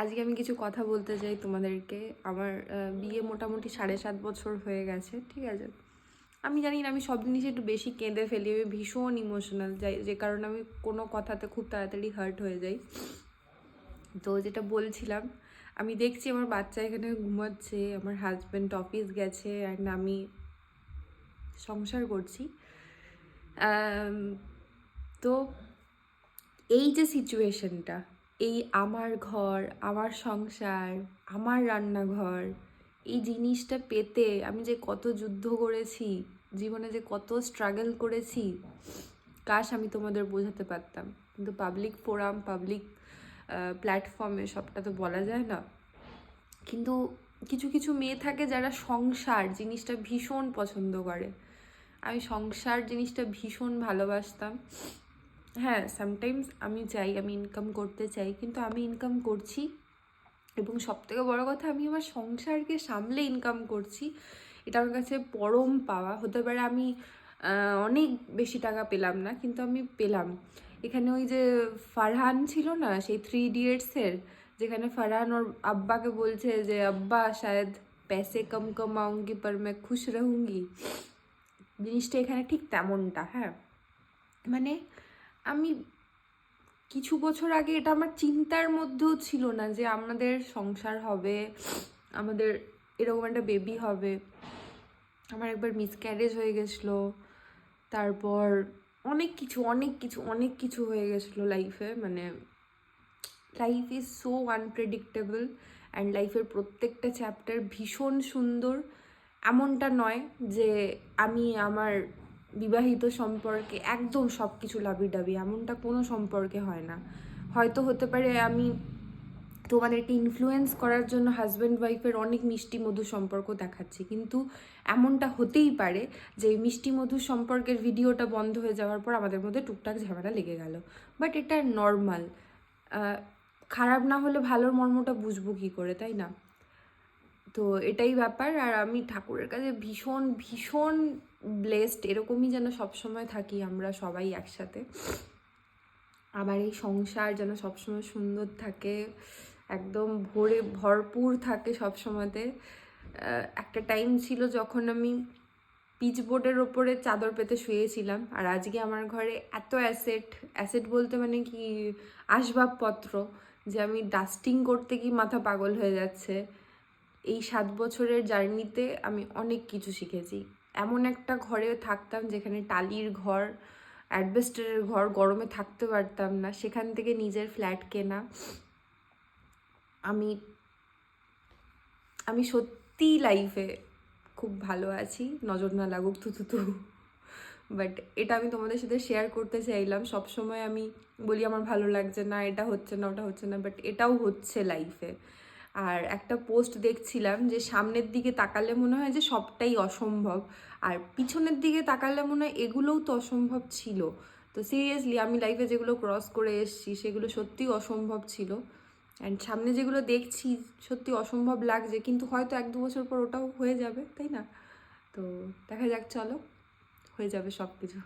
আজকে আমি কিছু কথা বলতে চাই তোমাদেরকে। আমার বিয়ে মোটামুটি সাড়ে সাত বছর হয়ে গেছে, ঠিক আছে? আমি জানি না, আমি সব জিনিসে একটু বেশি কেঁদে ফেলি, আমি ভীষণ ইমোশনাল যাই যে কারণে আমি কোনো কথাতে খুব তাড়াতাড়ি হার্ট হয়ে যাই। তো যেটা বলছিলাম, আমি দেখছি আমার বাচ্চা এখানে ঘুমাচ্ছে, আমার হাজব্যান্ড অফিস গেছে অ্যান্ড আমি সংসার করছি। তো এই যে সিচুয়েশনটা এই আমার ঘর, আমার সংসার, আমার রান্নাঘর, এই জিনিসটা পেতে আমি যে কত যুদ্ধ করেছি, জীবনে যে কত স্ট্রাগল করেছি, কাশ আমি তোমাদের বোঝাতে পারতাম। কিন্তু পাবলিক ফোরাম পাবলিক প্ল্যাটফর্মে সবটা তো বলা যায় না। কিন্তু কিছু কিছু মেয়ে থাকে যারা সংসার জিনিসটা ভীষণ পছন্দ করে। আমি সংসার জিনিসটা ভীষণ ভালোবাসতাম। হ্যাঁ সামটাইমস আমি চাই আমি ইনকাম করতে চাই কিন্তু আমি ইনকাম করছি এবং সবথেকে বড় কথা আমি আমার সংসারকে সামলে ইনকাম করছি এটা আমার কাছে পরম পাওয়া হতে পারে আমি আহ, অনেক বেশি টাকা পেলাম না কিন্তু আমি পেলাম এখানে ওই যে ফারহান ছিল না সেই থ্রি ইডিয়েটসের যেখানে ফারহান ওর আব্বাকে বলছে যে আব্বা শায়দ पैसे কম কমাউঙ্গি पर मैं খুশ रहूंगी জিনিসটা এখানে ঠিক তেমনটা হ্যাঁ মানে আমি কিছু বছর আগে এটা আমার চিন্তার মধ্যেও ছিল না যে আমাদের সংসার হবে, আমাদের এরকম একটা বেবি হবে। আমার একবার মিসক্যারেজ হয়ে গেছিল, তারপর অনেক কিছু অনেক কিছু অনেক কিছু হয়ে গেছিল লাইফে মানে life is so unpredictable and লাইফের প্রত্যেকটা চ্যাপ্টার ভীষণ সুন্দর। এমনটা নয় যে আমি আমার বিবাহিত সম্পর্কে একদম সব কিছু লাবিডাবি এমনটা কোনো সম্পর্কে হয় না। হয়তো হতে পারে আমি তোমাদেরকে ইনফ্লুয়েন্স করার জন্য হাজব্যান্ড ওয়াইফের অনেক মিষ্টি মধুর সম্পর্ক দেখাচ্ছি, কিন্তু এমনটা হতেই পারে যে মিষ্টি মধুর সম্পর্কের ভিডিওটা বন্ধ হয়ে যাওয়ার পর আমাদের মধ্যে টুকটাক ঝামেলা লেগে গেল। বাট এটা নর্মাল খারাপ না হলে ভালোর মর্মটা বুঝব কী করে, তাই না? তো এটাই ব্যাপার। আর আমি ঠাকুরের কাছে ভীষণ ভীষণ ব্লেসড এরকমই যেন সবসময় থাকি আমরা সবাই একসাথে। আমার এই সংসার যেন সবসময় সুন্দর থাকে, একদম ভরে ভরপুর থাকে সবসময়তে। একটা টাইম ছিল যখন আমি পিচ বোর্ডের ওপরে চাদর পেতে শুয়েছিলাম। আর আজকে আমার ঘরে এত অ্যাসেট অ্যাসেট বলতে মানে কি আসবাবপত্র যে আমি ডাস্টিং করতে কি মাথা পাগল হয়ে যাচ্ছে। এই সাত বছরের জার্নিতে আমি অনেক কিছু শিখেছি। এমন একটা ঘরে থাকতাম যেখানে টালির ঘর, অ্যাডভেস্টারের ঘর গরমে থাকতে পারতাম না। সেখান থেকে নিজের ফ্ল্যাট কেনা। আমি আমি সত্যি লাইফে খুব ভালো আছি। নজর না লাগুক থু থু। বাট এটা আমি তোমাদের সাথে শেয়ার করতে চাইলাম। সব সময় আমি বলি, আমার ভালো লাগছে না, এটা হচ্ছে না, ওটা হচ্ছে না। বাট এটাও হচ্ছে লাইফে আর একটা পোস্ট দেখছিলাম যে সামনের দিকে তাকালে মনে হয় যে সবটাই অসম্ভব। আর পিছনের দিকে তাকালে মনে হয় এগুলোও তো অসম্ভব ছিল। তো সিরিয়াসলি আমি লাইফে যেগুলো ক্রস করে এসেছি, সেগুলো সত্যিই অসম্ভব ছিল। অ্যান্ড সামনে যেগুলো দেখছি, সত্যি অসম্ভব লাগছে। কিন্তু হয়তো এক দু বছর পর ওটাও হয়ে যাবে, তাই না? তো দেখা যাক, চলো। হয়ে যাবে সব কিছু